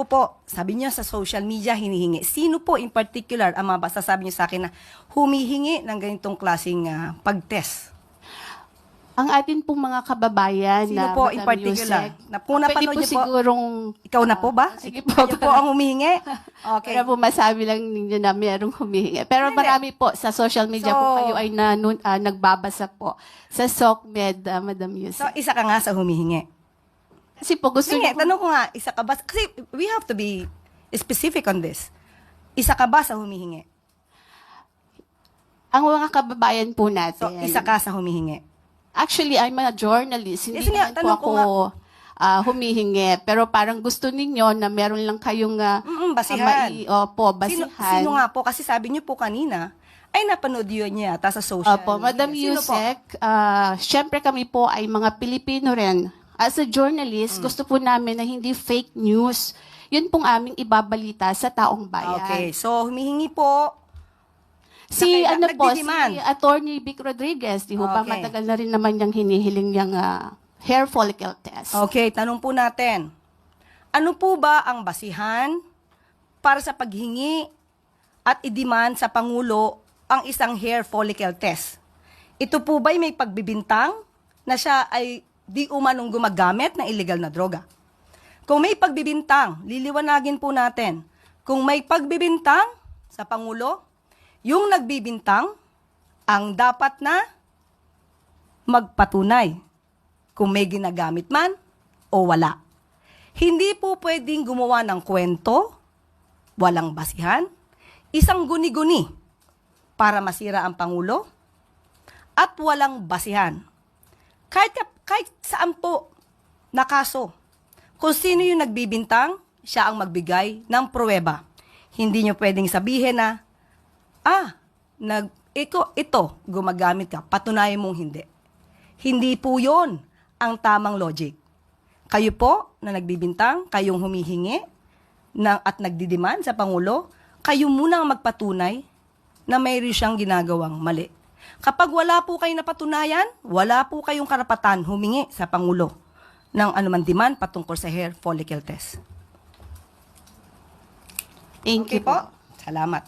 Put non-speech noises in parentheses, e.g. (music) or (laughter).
ko po, sabi niyo sa social media hinihingi. Sino po in particular ang masasabi niyo sa akin na humihingi ng ganitong klaseng ah, pag-test? Ang atin pong mga kababayan Sino na po in particular? Yusek, Na kung napanood pwede po niyo po- sigurong Ikaw na po ba? Sige po. Kayo po ang humihingi? (laughs) Okay. Para po masabi lang ninyo na mayroong humihingi. Pero Hindi. marami po sa social media So- po kayo ay nanun, ah, nagbabasa po sa SOCMED, ah, Madam So, Yusek. isa ka nga sa humihingi. Kasi po gusto Sige, niyo po- tanong ko nga, isa ka ba? Kasi we have to be specific on this. Isa ka ba sa humihingi? ang mga kababayan po natin. So, isa ka sa humihingi. Actually, I'm a journalist. Hindi nga, naman po tanong ako ko nga. ah, humihingi. Pero parang gusto ninyo na meron lang kayong ah, Mm, basihan. ah, mai- opo, Sino, basihan. sino nga po? Kasi sabi niyo po kanina, ay napanood yun niya yata sa social Opo, Madam media. Sino po? Yusek, ah, syempre kami po ay mga Pilipino rin. As a journalist, Mm. gusto po namin na hindi fake news. Yun pong aming ibabalita sa taong bayan. Okay, so humihingi po. Si Nakaila- ano po, si Attorney Vic Rodriguez, di ho ba Okay. matagal na rin naman niyang hinihiling yung ah, hair follicle test. Okay, tanong po natin. Ano po ba ang basihan para sa paghingi at idiman sa Pangulo ang isang hair follicle test? Ito po ba'y may pagbibintang na siya ay di umanong gumagamit ng illegal na droga? Kung may pagbibintang, liliwanagin po natin. Kung may pagbibintang sa Pangulo, yung nagbibintang ang dapat na magpatunay kung may ginagamit man o wala. Hindi po pwedeng gumawa ng kwento, walang basihan, isang guni-guni para masira ang Pangulo, at walang basihan. Kahit, kahit saan po na kaso, kung sino yung nagbibintang, siya ang magbigay ng pruweba. Hindi nyo pwedeng sabihin na, ah, nag, iko, ito, gumagamit ka, patunayan mong hindi. Hindi po yon ang tamang logic. Kayo po na nagbibintang, kayong humihingi ng, at nagdidiman sa Pangulo, kayo muna ang magpatunay na mayroon siyang ginagawang mali. Kapag wala po kayong napatunayan, wala po kayong karapatan humingi sa Pangulo ng anuman demand patungkol sa hair follicle test. Thank Okay you po. po. Salamat.